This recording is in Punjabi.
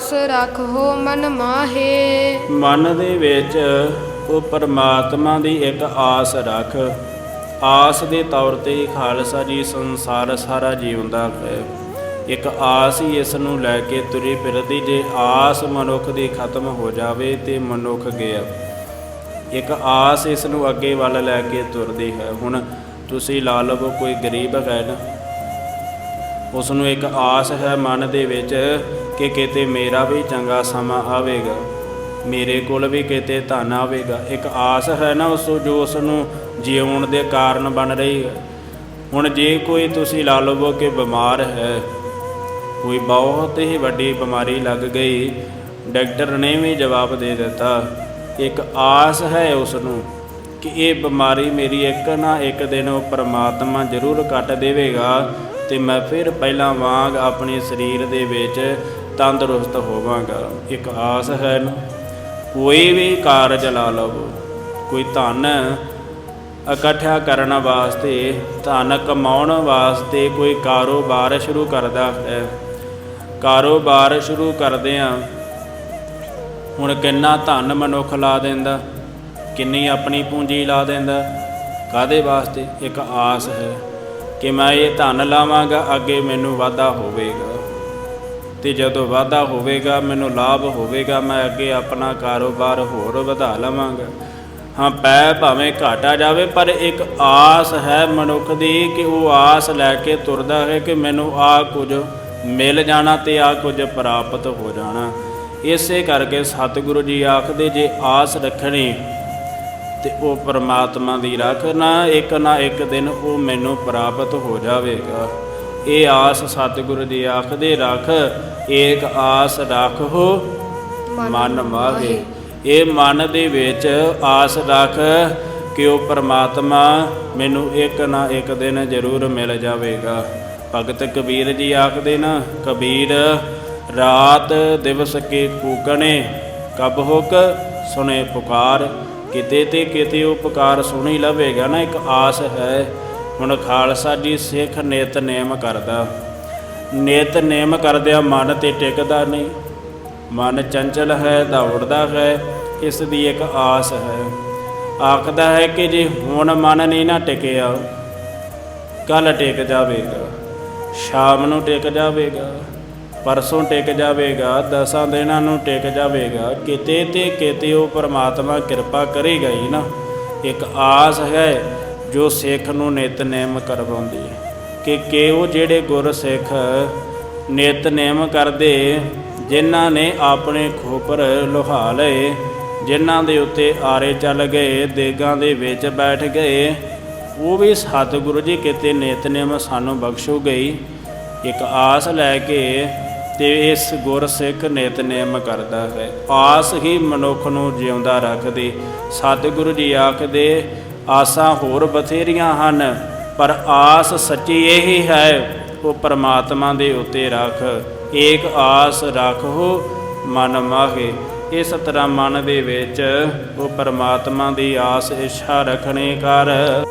ਆਸ ਰੱਖੋ ਮਨ ਮਾਹੇ। ਮਨ ਦੇ ਵਿੱਚ ਉਹ ਪਰਮਾਤਮਾ ਦੀ ਇੱਕ ਆਸ ਰੱਖ। ਆਸ ਦੇ ਤੌਰ ਤੇ ਹੀ ਖਾਲਸਾ ਜੀ ਸੰਸਾਰ ਸਾਰਾ ਜੀਵਦਾ ਹੈ। ਇੱਕ ਆਸ ਹੀ ਇਸ ਨੂੰ ਲੈ ਕੇ ਤੁਰੀ ਫਿਰਦੀ ਜੇ ਆਸ ਮਨੁੱਖ ਦੀ ਖਤਮ ਹੋ ਜਾਵੇ ਤੇ ਮਨੁੱਖ ਗਿਆ। ਇੱਕ ਆਸ ਇਸ ਨੂੰ ਅੱਗੇ ਵੱਲ ਲੈ ਕੇ ਤੁਰਦੀ ਹੈ। ਹੁਣ ਤੁਸੀਂ ਲਾ ਲਵੋ ਕੋਈ ਗਰੀਬ ਹੈ ਨਾ ਉਸ ਨੂੰ ਇੱਕ ਆਸ ਹੈ ਮਨ ਦੇ ਵਿੱਚ ਕਿ ਕਿਤੇ ਮੇਰਾ ਵੀ ਚੰਗਾ ਸਮਾਂ ਆਵੇਗਾ। ਮੇਰੇ ਕੋਲ ਵੀ ਕਿਤੇ ਧਨ ਆਵੇਗਾ। ਇੱਕ ਆਸ ਹੈ ਨਾ ਉਸ ਜੋ ਉਸ ਨੂੰ ਜਿਉਣ ਦੇ ਕਾਰਨ ਬਣ ਰਹੀ ਹੈ। ਹੁਣ ਜੇ ਕੋਈ ਤੁਸੀਂ ਲਾ ਲਵੋ ਕਿ ਬਿਮਾਰ ਹੈ, ਕੋਈ ਬਹੁਤ ਹੀ ਵੱਡੀ ਬਿਮਾਰੀ ਲੱਗ ਗਈ, ਡਾਕਟਰ ਨੇ ਵੀ ਜਵਾਬ ਦੇ ਦਿੱਤਾ। ਇੱਕ ਆਸ ਹੈ ਉਸ ਨੂੰ ਕਿ ਇਹ ਬਿਮਾਰੀ ਮੇਰੀ ਇੱਕ ਨਾ ਇੱਕ ਦਿਨ ਉਹ ਪਰਮਾਤਮਾ ਜ਼ਰੂਰ ਕੱਟ ਦੇਵੇਗਾ। ਤੇ ਮੈਂ ਫਿਰ ਪਹਿਲਾਂ ਵਾਂਗ ਆਪਣੇ ਸਰੀਰ ਦੇ ਵਿੱਚ ਤੰਦਰੁਸਤ ਹੋਵਾਂਗਾ। ਇੱਕ ਆਸ ਹੈ ਨਾ, ਕੋਈ ਵੀ ਕਾਰਜ ਲਾ ਲਵੋ, ਕੋਈ ਧਨ ਇਕੱਠਾ ਕਰਨ ਵਾਸਤੇ, ਧਨ ਕਮਾਉਣ ਵਾਸਤੇ ਕੋਈ ਕਾਰੋਬਾਰ ਸ਼ੁਰੂ ਕਰਦਾ ਹੈ। ਕਾਰੋਬਾਰ ਸ਼ੁਰੂ ਕਰਦਿਆਂ ਹੁਣ ਕਿੰਨਾ ਧਨ ਮਨੁੱਖ ਲਾ ਦਿੰਦਾ, ਕਿੰਨੀ ਆਪਣੀ ਪੂੰਜੀ ਲਾ ਦਿੰਦਾ ਕਾਦੇ ਵਾਸਤੇ? ਇੱਕ ਆਸ ਹੈ। ਕਿ ਮੈਂ ਇਹ ਧਨ ਲਾਵਾਂਗਾ, ਅੱਗੇ ਮੈਨੂੰ ਵਾਧਾ ਹੋਵੇਗਾ। ਤੇ ਜਦੋਂ ਵਾਧਾ ਹੋਵੇਗਾ, ਮੈਨੂੰ ਲਾਭ ਹੋਵੇਗਾ, ਮੈਂ ਅੱਗੇ ਆਪਣਾ ਕਾਰੋਬਾਰ ਹੋਰ ਵਧਾ ਲਵਾਂਗਾ। ਹਾਂ, ਪੈ ਭਾਵੇਂ ਘਾਟਾ ਜਾਵੇ, ਪਰ ਇੱਕ ਆਸ ਹੈ ਮਨੁੱਖ ਦੀ ਕਿ ਉਹ ਆਸ ਲੈ ਕੇ ਤੁਰਦਾ ਹੈ ਕਿ ਮੈਨੂੰ ਆ ਕੁਝ ਮਿਲ ਜਾਣਾ ਤੇ ਆ ਕੁਝ ਪ੍ਰਾਪਤ ਹੋ ਜਾਣਾ। ਇਸੇ ਕਰਕੇ ਸਤਿਗੁਰੂ ਜੀ ਆਖਦੇ, ਜੇ ਆਸ ਰੱਖਣੀ ਤੇ ਉਹ ਪਰਮਾਤਮਾ ਦੀ ਰੱਖ ਨਾ, ਇੱਕ ਨਾ ਇੱਕ ਦਿਨ ਉਹ ਮੈਨੂੰ ਪ੍ਰਾਪਤ ਹੋ ਜਾਵੇਗਾ। ਇਹ ਆਸ ਸਤਿਗੁਰੂ ਦੀ ਆਖਦੇ ਰੱਖ, ਏਕ ਆਸ ਰੱਖੋ ਮਨ ਮਾਹੇ ਇਹ ਮਨ ਦੇ ਵਿੱਚ ਆਸ ਰੱਖ ਕਿ ਉਹ ਪਰਮਾਤਮਾ ਮੈਨੂੰ ਇੱਕ ਨਾ ਇੱਕ ਦਿਨ ਜ਼ਰੂਰ ਮਿਲ ਜਾਵੇਗਾ। ਭਗਤ ਕਬੀਰ ਜੀ ਆਖਦੇ ਨਾ, ਕਬੀਰ, ਰਾਤ ਦਿਵਸ ਕੇ ਕੂਕਣੇ, ਕਬ ਹੁਕ ਸੁਨੇ ਪੁਕਾਰ। ਕਿਤੇ ਤੇ ਕਿਤੇ ਉਪਕਾਰ ਸੁਣੀ ਲਵੇਗਾ ਨਾ, ਇੱਕ ਆਸ ਹੈ। ਹੁਣ ਖਾਲਸਾ ਜੀ ਸਿੱਖ ਨਿਤ ਨੇਮ ਕਰਦਾ। ਨਿਤ ਨੇਮ ਕਰਦਿਆਂ ਮਨ ਤੇ ਟਿਕਦਾ ਨਹੀਂ। ਮਨ ਚੰਚਲ ਹੈ, ਦੌੜਦਾ ਹੈ, ਇਸ ਦੀ ਇੱਕ ਆਸ ਹੈ। ਆਖਦਾ ਹੈ ਕਿ ਜੇ ਹੁਣ ਮਨ ਨਹੀਂ ਨਾ ਟਿਕਿਆ ਕੱਲ ਟਿਕ ਜਾਵੇਗਾ, ਸ਼ਾਮ ਨੂੰ ਟਿਕ ਜਾਵੇਗਾ। ਪਰਸੋਂ ਟਿਕ ਜਾਵੇਗਾ, ਦਸਾਂ ਦਿਨਾਂ ਨੂੰ ਟਿਕ ਜਾਵੇਗਾ। ਕਿਤੇ ਤੇ ਕਿਤੇ ਉਹ ਪਰਮਾਤਮਾ ਕਿਰਪਾ ਕਰੇਗਾ ਹੀ ਨਾ। ਇੱਕ ਆਸ ਹੈ ਜੋ ਸਿੱਖ ਨੂੰ ਨਿਤਨੇਮ ਕਰਵਾਉਂਦੀ ਹੈ। ਕਿ ਕਿ ਉਹ ਜਿਹੜੇ ਗੁਰ ਸਿੱਖ ਨਿਤਨੇਮ ਕਰਦੇ, ਜਿਨ੍ਹਾਂ ਨੇ ਆਪਣੇ ਖੋਪਰ ਲੁਹਾ ਲਏ, ਜਿਨ੍ਹਾਂ ਦੇ ਉੱਤੇ ਆਰੇ ਚੱਲ ਗਏ, ਦੇਗਾਂ ਦੇ ਵਿੱਚ ਬੈਠ ਗਏ। ਉਹ ਵੀ ਸਤਿਗੁਰੂ ਜੀ ਕਿਤੇ ਨਿਤਨੇਮ ਸਾਨੂੰ ਬਖਸ਼ੂ ਗਈ ਇੱਕ ਆਸ ਲੈ ਕੇ ਤੇ ਇਸ ਗੁਰਸਿੱਖ ਨਿਤਨੇਮ ਕਰਦਾ ਹੈ। ਆਸ ਹੀ ਮਨੁੱਖ ਨੂੰ ਜਿਉਂਦਾ ਰੱਖਦੀ। ਸਤਿਗੁਰੂ ਜੀ ਆਖਦੇ, ਆਸਾਂ ਹੋਰ ਬਥੇਰੀਆਂ ਹਨ, ਪਰ ਆਸ ਸੱਚੀ ਇਹੀ ਹੈ, ਉਹ ਪਰਮਾਤਮਾ ਦੇ ਉੱਤੇ ਰੱਖ। ਏਕ ਆਸ ਰੱਖੋ ਮਨ ਮਾਹੇ। ਇਸ ਤਰ੍ਹਾਂ ਮਨ ਦੇ ਵਿੱਚ ਉਹ ਪਰਮਾਤਮਾ ਦੀ ਆਸ ਇੱਛਾ ਰੱਖਣੇ ਕਰ।